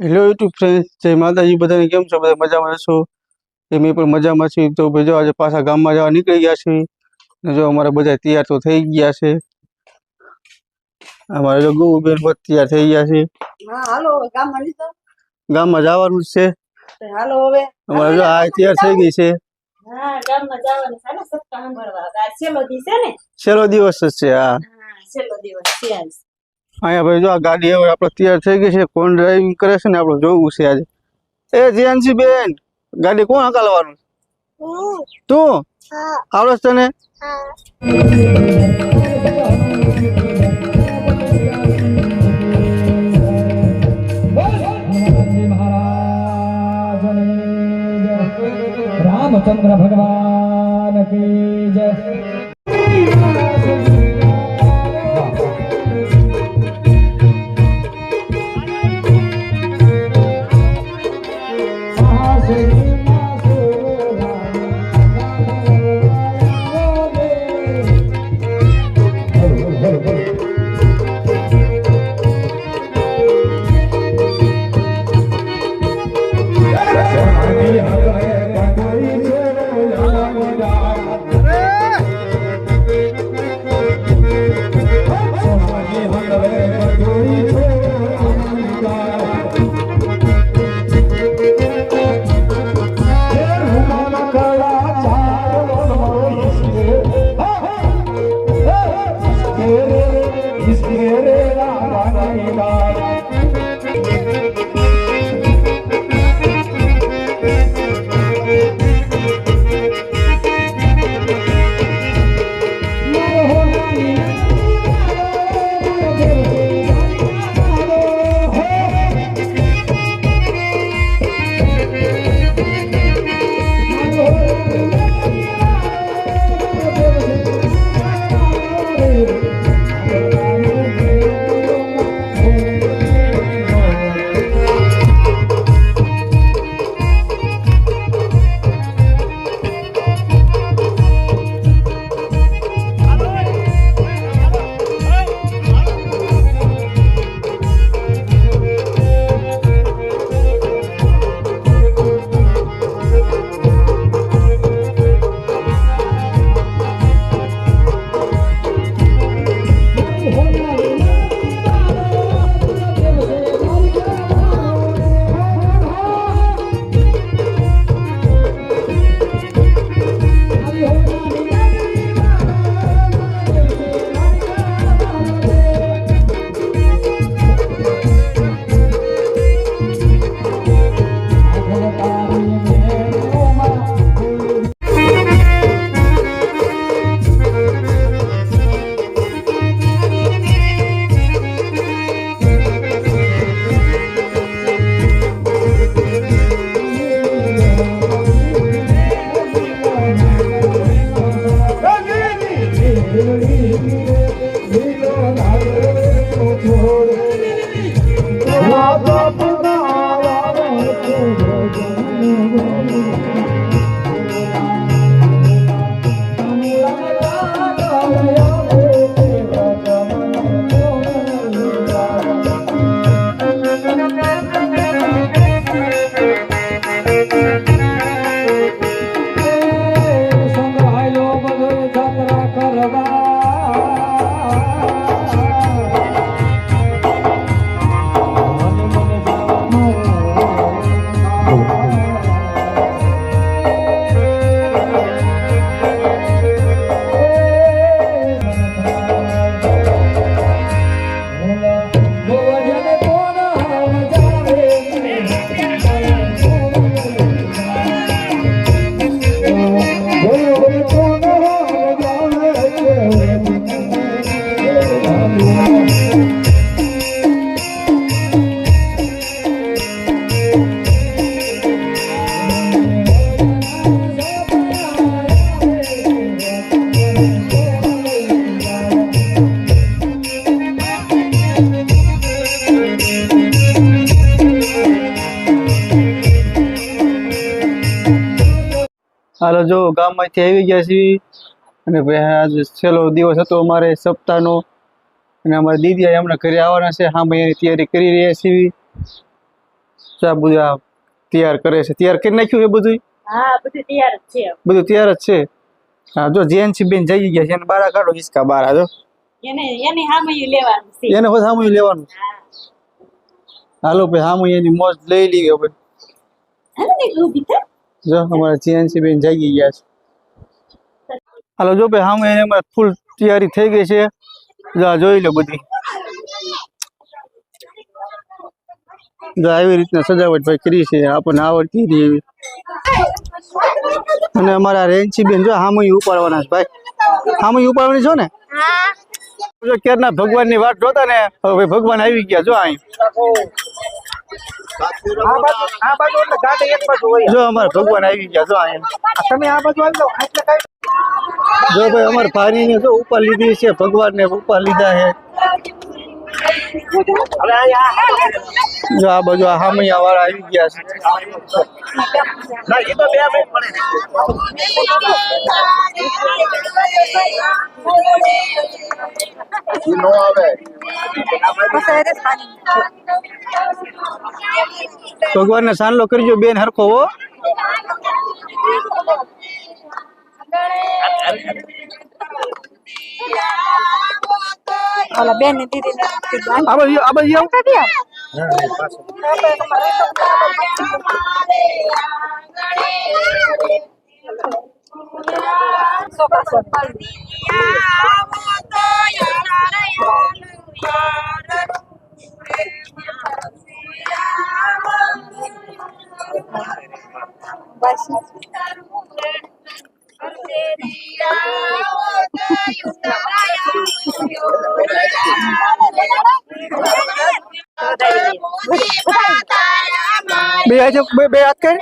Hello YouTube friend જય માતાજી બધાને કેમ છો? બધા મજામાં છો એ મેં પણ મજામાં છીએ તો ભાઈ જો આજે પાછા ગામમાં જવા નીકળી ગયા છે ને જો અમારા બધા તૈયાર તો થઈ ગયા છે. અમારે જો ગૌબેન બધા તૈયાર થઈ ગયા છે. ગામમાં જવાનું જ છે. અમારે જો આ તૈયાર થઈ ગઈ છે. છે છેલ્લો છે દિવસ જ છે હા. છેલ્લો દિવસ છે અહીંયા ભાઈ જો આ ગાડી હવે આપણે તૈયાર થઈ ગઈ છે કોણ ડ્રાઇવિંગ કરે છે ને આપણે જોવું છે આજે. એ જીયાનસી બેન ગાડી કોણ હકાલવાનું? તું? આવડે તને? રામચંદ્ર ભગવાન. સંગ્રહાયો હાલો જો ગામમાંથી આવી ગયા છીએ. અને આજે છેલ્લો દિવસ હતો અમારે સપ્તાહનો. અને અમારે દીદી હમણાં ઘરે આવવાના છે. હા એની તૈયારી કરી રહ્યા છીએ. ચા બધું આ તૈયાર કરે છે. તૈયાર કરી નાખ્યું એ બધું હા બધું તૈયાર જ છે. બધું તૈયાર જ છે? હા જો જેન્સી બેન જઈ ગયા છે. એને બારા કાઢો હિસકા બારા જો. એને સામે લેવાનું છે. હાલો ભાઈ સામું એની મોજ લઈ લીધી હવે. જો અમારા જીએનસી બેન જાગી ગયા છે. હાલો જો ભાઈ સામે અમારે ફૂલ તૈયારી થઈ ગઈ છે. જો જોઈ લો બધી. જો આવી રીતના સજાવટ ભાઈ કરી છે. આપણને આવડતી હતી એવી. અને અમારા રેન્સી બેન જો હામુઈ ઉપાડવાના છે ભાઈ. હામુઈ ઉપાડવાની છો ને? જો ક્યારના ભગવાનની વાત જોતા ને હવે ભગવાન આવી ગયા જો અહીં જો અમારા ભગવાન આવી ગયા જો અહીંયા. તમે આ બાજુ આવી. જાઓ એટલે કઈ જો ભાઈ અમાર ભારીને જો ઉપર લીધી છે ભગવાન ને ઉપર લીધા છે. જો આ બાજુ આ હામૈયા વાળા આવી ગયા છે. ભગવાનને સાનલો કરજો બેન હરખો હો. ઓલા બેન ને દીદી ને આ બાજુ આ બાજુ આવો. બે હાથ બે બે હાથ કર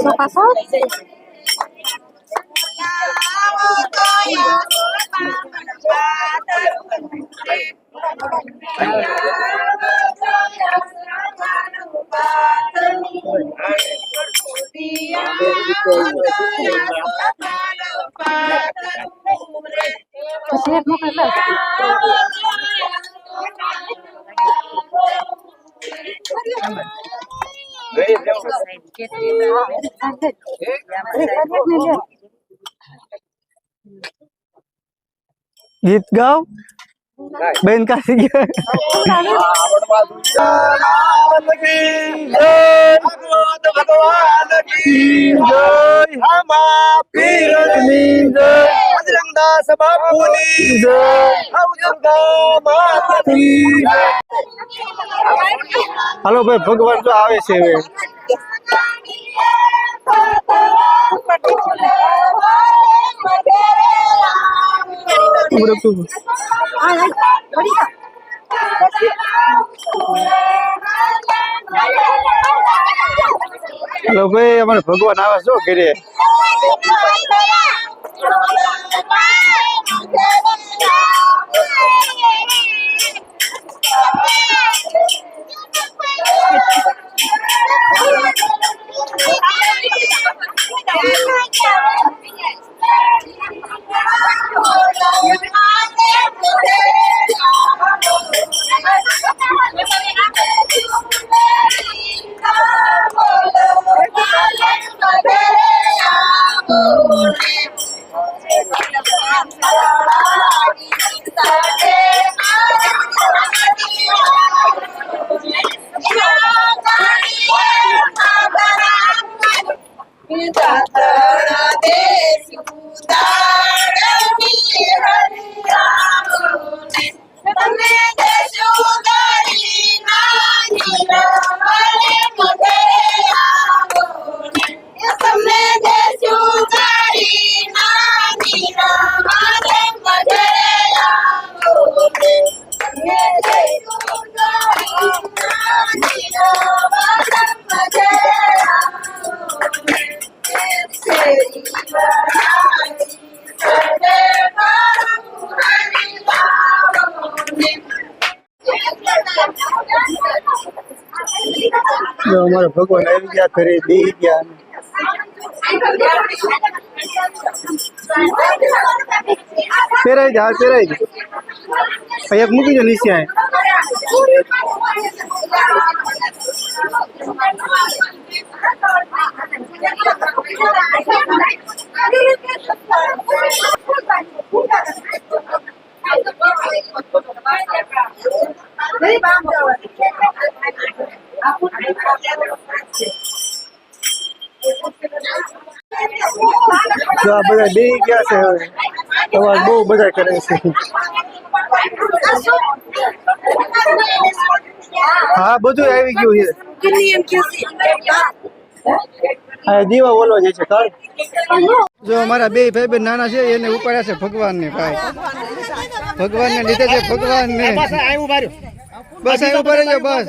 પછી गीत गाओ ગીત ગાવ બેન કાસી ગયા બજરંગદાસ બાપુની જય ગંગા માતની જય હાલો ભાઈ ભગવાન તો આવે છે હવે ઊભો રહો, ઊભો રહો. હાલો ભાઈ અમારે ભગવાન આવે છો ઘરે જો ભગવાન આવી ગયા ઘરે, બે ગયા પહેરાઈ જા પહેરાઈ જા એક મૂકી દો નીચે. જો આ બધા બે ગયા છે હવે? તમારે બહુ બધા કરે છે. હા બધું આવી ગયું છે. દીવા ઓલો જાય છે કાળ જો અમારા બે ભાઈ બેન નાના છે એને ઉપાડ્યા છે ભગવાન ને ભાઈ. ભગવાન ને લીધે છે ભગવાન ને બસ આવ્યું રહેજો બસ.